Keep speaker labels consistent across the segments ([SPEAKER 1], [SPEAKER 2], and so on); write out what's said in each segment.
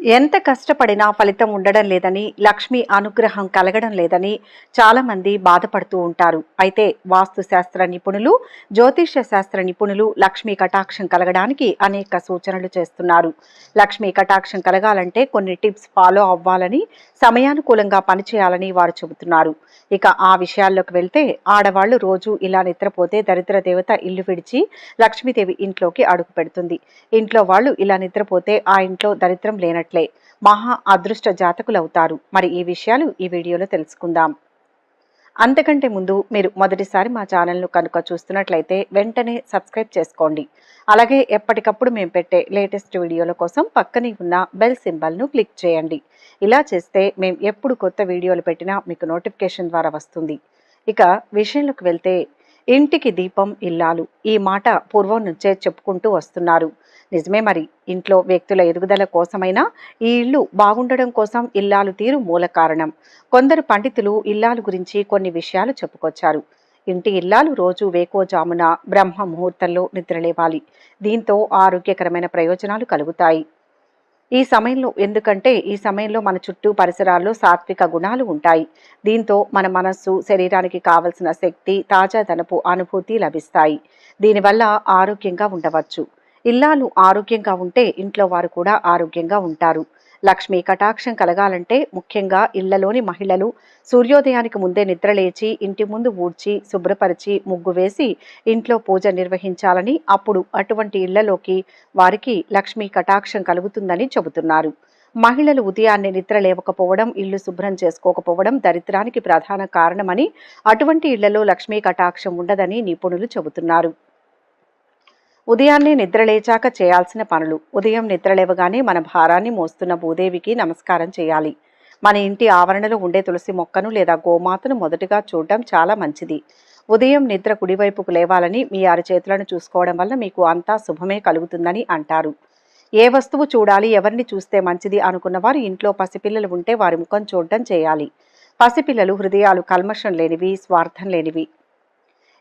[SPEAKER 1] ఎంత కష్టపడినా ఫలితం ఉండడం లేదని లక్ష్మి అనుగ్రహం కలగడం లేదని చాలా మంది బాధపడుతూ ఉంటారు. అయితే వాస్తు శాస్త్ర నిపుణులు జ్యోతిష్య శాస్త్ర నిపుణులు లక్ష్మీ కటాక్షం కలగడానికి అనేక సూచనలు చేస్తున్నారు. లక్ష్మీ కటాక్షం కలగాలంటే కొన్ని టిప్స్ ఫాలో అవ్వాలని సమయానుకూలంగా పనిచేయాలని వారు చెబుతున్నారు. ఇక ఆ విషయాల్లోకి వెళ్తే ఆడవాళ్ళు రోజు ఇలా నిద్రపోతే దరిద్ర దేవత ఇల్లు విడిచి లక్ష్మీదేవి ఇంట్లోకి అడుగు పెడుతుంది. ఇంట్లో వాళ్ళు ఇలా నిద్రపోతే ఆ ఇంట్లో దరిద్రం లేనట్టు ఉన్నట్లే మహా అదృష్ట జాతకులవుతారు. మరి ఈ విషయాలు ఈ వీడియోలో తెలుసుకుందాం. అంతకంటే ముందు మీరు మొదటిసారి మా ఛానల్ను కనుక చూస్తున్నట్లయితే వెంటనే సబ్స్క్రైబ్ చేసుకోండి. అలాగే ఎప్పటికప్పుడు మేము పెట్టే లేటెస్ట్ వీడియోల కోసం పక్కనే ఉన్న బెల్ సింబల్ను క్లిక్ చేయండి. ఇలా చేస్తే మేము ఎప్పుడు కొత్త వీడియోలు పెట్టినా మీకు నోటిఫికేషన్ ద్వారా వస్తుంది. ఇక విషయంలోకి వెళ్తే ఇంటికి దీపం ఇల్లాలు. ఈ మాట పూర్వం నుంచే చెప్పుకుంటూ వస్తున్నారు. నిజమే మరి. ఇంట్లో వ్యక్తుల ఎదుగుదల కోసమైనా ఈ ఇల్లు బాగుండడం కోసం ఇల్లాలు తీరు మూల కారణం. కొందరు పండితులు ఇల్లాలు గురించి కొన్ని విషయాలు చెప్పుకొచ్చారు. ఇంటి ఇల్లాలు రోజు వేకోజామున బ్రహ్మ ముహూర్తంలో నిద్రలేవాలి. దీంతో ఆరోగ్యకరమైన ప్రయోజనాలు కలుగుతాయి. ఈ సమయంలో ఎందుకంటే ఈ సమయంలో మన చుట్టూ పరిసరాల్లో సాత్విక గుణాలు ఉంటాయి. దీంతో మన మనస్సు శరీరానికి కావలసిన శక్తి తాజాదనపు అనుభూతి లభిస్తాయి. దీనివల్ల ఆరోగ్యంగా ఉండవచ్చు. ఇల్లాలు ఆరోగ్యంగా ఉంటే ఇంట్లో వారు కూడా ఆరోగ్యంగా ఉంటారు. లక్ష్మీ కటాక్షం కలగాలంటే ముఖ్యంగా ఇళ్ళలోని మహిళలు సూర్యోదయానికి ముందే నిద్రలేచి ఇంటి ముందు ఊడ్చి శుభ్రపరిచి ముగ్గు వేసి ఇంట్లో పూజ నిర్వహించాలని అప్పుడు అటువంటి ఇళ్ళలోకి వారికి లక్ష్మీ కటాక్షం కలుగుతుందని చెబుతున్నారు. మహిళలు ఉదయాన్నే నిద్ర లేవకపోవడం ఇల్లు శుభ్రం చేసుకోకపోవడం దరిద్రానికి ప్రధాన కారణమని అటువంటి ఇళ్ళలో లక్ష్మీ కటాక్షం ఉండదని నిపుణులు చెబుతున్నారు. ఉదయాన్నే నిద్రలేచాక చేయాల్సిన పనులు. ఉదయం నిద్రలేవగానే మన భారాన్ని మోస్తున్న భూదేవికి నమస్కారం చేయాలి. మన ఇంటి ఆవరణలో ఉండే తులసి మొక్కను లేదా గోమాతను మొదటగా చూడడం చాలా మంచిది. ఉదయం నిద్ర కుడివైపుకు లేవాలని మీ అరచేతులను చూసుకోవడం వల్ల మీకు అంతా శుభమే కలుగుతుందని అంటారు. ఏ వస్తువు చూడాలి ఎవరిని చూస్తే మంచిది అనుకున్న వారు ఇంట్లో పసిపిల్లలు ఉంటే వారి ముఖం చూడడం చేయాలి. పసిపిల్లలు హృదయాలు కల్మషం లేనివి స్వార్థం లేనివి.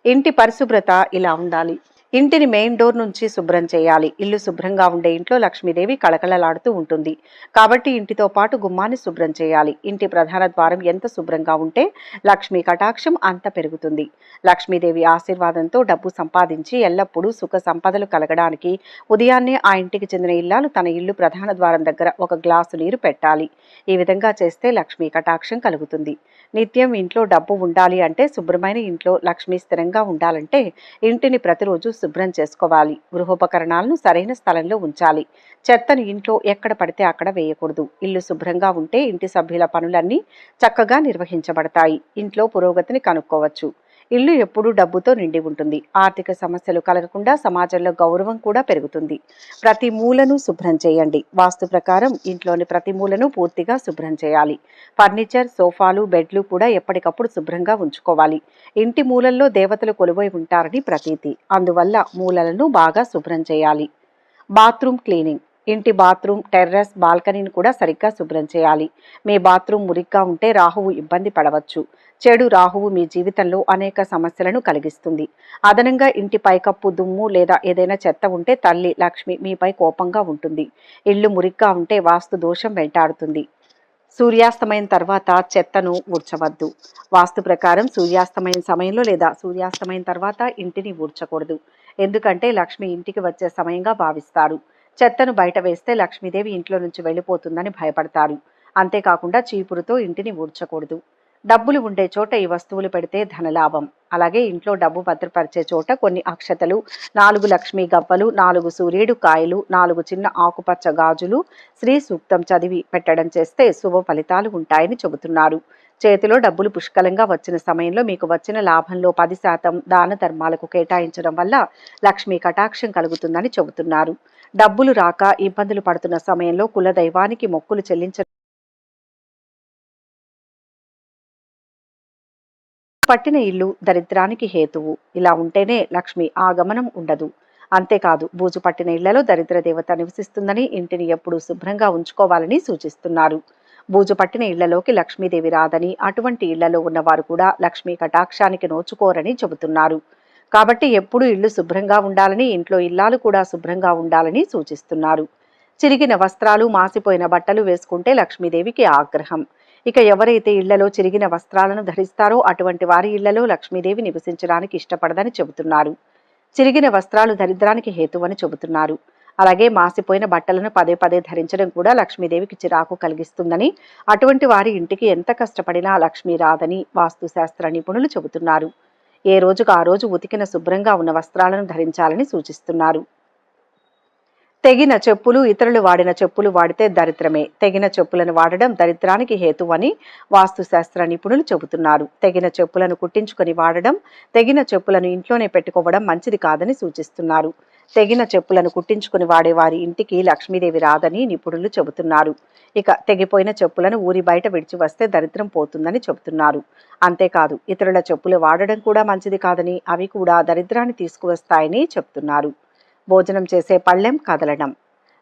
[SPEAKER 1] ఇంటి పరిశుభ్రత ఇలా ఉండాలి. ఇంటిని మెయిన్ డోర్ నుంచి శుభ్రం చేయాలి. ఇల్లు శుభ్రంగా ఉండే ఇంట్లో లక్ష్మీదేవి కళకళలాడుతూ ఉంటుంది. కాబట్టి ఇంటితో పాటు గుమ్మాన్ని శుభ్రం చేయాలి. ఇంటి ప్రధాన ద్వారం ఎంత శుభ్రంగా ఉంటే లక్ష్మీ కటాక్షం అంత పెరుగుతుంది. లక్ష్మీదేవి ఆశీర్వాదంతో డబ్బు సంపాదించి ఎల్లప్పుడూ సుఖ సంపదలు కలగడానికి ఉదయాన్నే ఆ ఇంటికి చెందిన ఇల్లాలు తన ఇల్లు ప్రధాన ద్వారం దగ్గర ఒక గ్లాసు నీరు పెట్టాలి. ఈ విధంగా చేస్తే లక్ష్మీ కటాక్షం కలుగుతుంది. నిత్యం ఇంట్లో డబ్బు ఉండాలి అంటే శుభ్రమైన ఇంట్లో లక్ష్మి స్థిరంగా ఉండాలంటే ఇంటిని ప్రతిరోజు శుభ్రం చేసుకోవాలి. గృహోపకరణాలను సరైన స్థలంలో ఉంచాలి. చెత్తను ఇంట్లో ఎక్కడ పడితే అక్కడ వేయకూడదు. ఇల్లు శుభ్రంగా ఉంటే ఇంటి సభ్యుల పనులన్నీ చక్కగా నిర్వహించబడతాయి. ఇంట్లో పురోగతిని కనుక్కోవచ్చు. ఇల్లు ఎప్పుడూ డబ్బుతో నిండి ఉంటుంది. ఆర్థిక సమస్యలు కలగకుండా సమాజంలో గౌరవం కూడా పెరుగుతుంది. ప్రతి మూలను శుభ్రం చేయండి. వాస్తు ప్రకారం ఇంట్లోని ప్రతి మూలను పూర్తిగా శుభ్రం చేయాలి. ఫర్నిచర్ సోఫాలు బెడ్లు కూడా ఎప్పటికప్పుడు శుభ్రంగా ఉంచుకోవాలి. ఇంటి మూలల్లో దేవతలు కొలువై ఉంటారని ప్రతీతి. అందువల్ల మూలలను బాగా శుభ్రం చేయాలి. Bathroom cleaning. ఇంటి బాత్రూమ్ టెర్రస్ బాల్కనీని కూడా సరిగ్గా శుభ్రం చేయాలి. మీ బాత్రూమ్ మురిగ్గా ఉంటే రాహువు ఇబ్బంది పడవచ్చు. చెడు రాహువు మీ జీవితంలో అనేక సమస్యలను కలిగిస్తుంది. అదనంగా ఇంటి పైకప్పు దుమ్ము లేదా ఏదైనా చెత్త ఉంటే తల్లి లక్ష్మి మీపై కోపంగా ఉంటుంది. ఇల్లు మురిగ్గా ఉంటే వాస్తు దోషం వెంటాడుతుంది. సూర్యాస్తమయం తర్వాత చెత్తను ఊడ్చవద్దు. వాస్తు ప్రకారం సూర్యాస్తమయం సమయంలో లేదా సూర్యాస్తమయం తర్వాత ఇంటిని ఊడ్చకూడదు. ఎందుకంటే లక్ష్మి ఇంటికి వచ్చే సమయంగా భావిస్తారు. చెత్తను బయట వేస్తే లక్ష్మీదేవి ఇంట్లో నుంచి వెళ్ళిపోతుందని భయపడతారు అంతేకాకుండా చీపురుతో ఇంటిని ఊడ్చకూడదు. డబ్బులు ఉండే చోట ఈ వస్తువులు పెడితే ధనలాభం. అలాగే ఇంట్లో డబ్బు భద్రపరిచే చోట కొన్ని అక్షతలు నాలుగు లక్ష్మీ గవ్వలు నాలుగు సూర్యుడు కాయలు నాలుగు చిన్న ఆకుపచ్చ గాజులు శ్రీ సూక్తం చదివి పెట్టడం చేస్తే శుభ ఫలితాలు ఉంటాయని చెబుతున్నారు. చేతిలో డబ్బులు పుష్కలంగా వచ్చిన సమయంలో మీకు వచ్చిన లాభంలో పది శాతం దాన ధర్మాలకు కేటాయించడం వల్ల లక్ష్మీ కటాక్షం కలుగుతుందని చెబుతున్నారు. డబ్బులు రాక ఇబ్బందులు పడుతున్న సమయంలో కుల దైవానికి మొక్కులు చెల్లించ పట్టిన ఇల్లు దరిద్రానికి హేతువు. ఇలా ఉంటేనే లక్ష్మి ఆగమనం ఉండదు. అంతేకాదు బూజు పట్టిన ఇళ్ళలో దరిద్ర దేవత నివసిస్తుందని ఇంటిని ఎప్పుడూ శుభ్రంగా ఉంచుకోవాలని సూచిస్తున్నారు. బూజు పట్టిన ఇళ్ళలోకి లక్ష్మీదేవి రాదని అటువంటి ఇళ్ళలో ఉన్నవారు కూడా లక్ష్మీ కటాక్షానికి నోచుకోరని చెబుతున్నారు. కాబట్టి ఎప్పుడూ ఇళ్ళు శుభ్రంగా ఉండాలని ఇంట్లో ఇల్లాలు కూడా శుభ్రంగా ఉండాలని సూచిస్తున్నారు. చిరిగిన వస్త్రాలు మాసిపోయిన బట్టలు వేసుకుంటే లక్ష్మీదేవికి ఆగ్రహం. ఇక ఎవరైతే ఇళ్ళలో చిరిగిన వస్త్రాలను ధరిస్తారో అటువంటి వారి ఇళ్ళలో లక్ష్మీదేవి నివసించడానికి ఇష్టపడదని చెబుతున్నారు. చిరిగిన వస్త్రాలు దరిద్రానికి హేతువని చెబుతున్నారు. అలాగే మాసిపోయిన బట్టలను పదే పదే ధరించడం కూడా లక్ష్మీదేవికి చిరాకు కలిగిస్తుందని అటువంటి వారి ఇంటికి ఎంత కష్టపడినా లక్ష్మీ రాదని వాస్తుశాస్త్ర నిపుణులు చెబుతున్నారు. ఏ రోజుకు ఆ రోజు ఉతికిన శుభ్రంగా ఉన్న వస్త్రాలను ధరించాలని సూచిస్తున్నారు. తెగిన చెప్పులు ఇతరులు వాడిన చెప్పులు వాడితే దరిద్రమే. తెగిన చెప్పులను వాడడం దరిద్రానికి హేతువని వాస్తుశాస్త్ర నిపుణులు చెబుతున్నారు. తెగిన చెప్పులను కుట్టించుకొని వాడడం తెగిన చెప్పులను ఇంట్లోనే పెట్టుకోవడం మంచిది కాదని సూచిస్తున్నారు. తెగిన చెప్పులను కుట్టించుకుని వాడే వారి ఇంటికి లక్ష్మీదేవి రాదని నిపుణులు చెబుతున్నారు. ఇక తెగిపోయిన చెప్పులను ఊరి బయట విడిచి వస్తే దరిద్రం పోతుందని చెబుతున్నారు. అంతేకాదు ఇతరుల చెప్పులు వాడడం కూడా మంచిది కాదని అవి కూడా దరిద్రాన్ని తీసుకువస్తాయని చెప్తున్నారు. భోజనం చేసే పళ్ళెం కదలడం.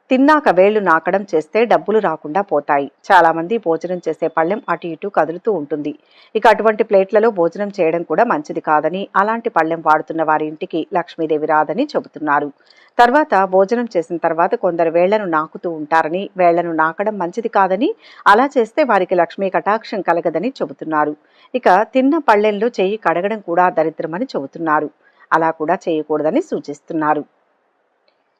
[SPEAKER 1] తిన్నాక వేళ్ళు నాకడం చేస్తే డబ్బులు రాకుండా పోతాయి. చాలామంది భోజనం చేసే పళ్ళెం అటు ఇటు కదులుతూ ఉంటుంది. ఇక అటువంటి ప్లేట్లలో భోజనం చేయడం కూడా మంచిది కాదని అలాంటి పళ్ళెం వాడుతున్న వారి ఇంటికి లక్ష్మీదేవి రాదని చెబుతున్నారు. తర్వాత భోజనం చేసిన తర్వాత కొందరు వేళ్ళను నాకుతూ ఉంటారని వేళ్ళను నాకడం మంచిది కాదని అలా చేస్తే వారికి లక్ష్మీ కటాక్షం కలగదని చెబుతున్నారు. ఇక తిన్న పళ్ళెంలో చేయి కడగడం కూడా దరిద్రమని చెబుతున్నారు. అలా కూడా చేయకూడదని సూచిస్తున్నారు.